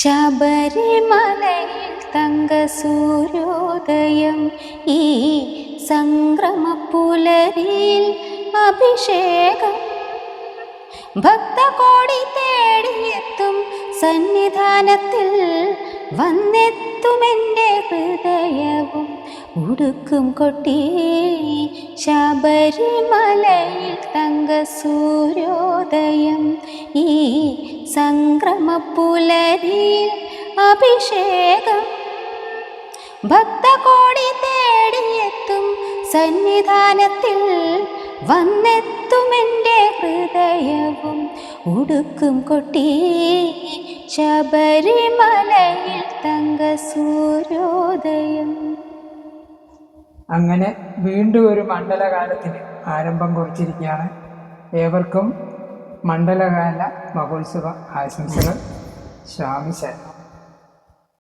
ശബരിമലയിൽ തങ്ക സൂര്യോദയം ഈ സംക്രമപ്പുലരിയിൽ അഭിഷേകം. ഭക്തകോടി തേടിയെത്തും സന്നിധാനത്തിൽ വന്നെത്തുമെന്റെ ഹൃദയവും ഉടുക്കും കൊട്ടി. ശബരിമലയിൽ തങ്ക സൂര്യോദയം ഈ സംക്രമപ്പുലരിയിൽ അഭിഷേകം. ഭക്തകോടി തേടിയെത്തും സന്നിധാനത്തിൽ വന്നെത്തുമെന്റെ ഹൃദയവും. ഉടുക്കും കൊട്ടി ശബരിമലയിൽ തങ്ക സൂര്യോദയം അങ്ങനെ വീണ്ടും ഒരു മണ്ഡലകാലത്തിന് ആരംഭം കുറിച്ചിരിക്കുകയാണ്. ഏവർക്കും മണ്ഡലകാല മഹോത്സവ ആശംസകൾ സ്വാമി ശരണം.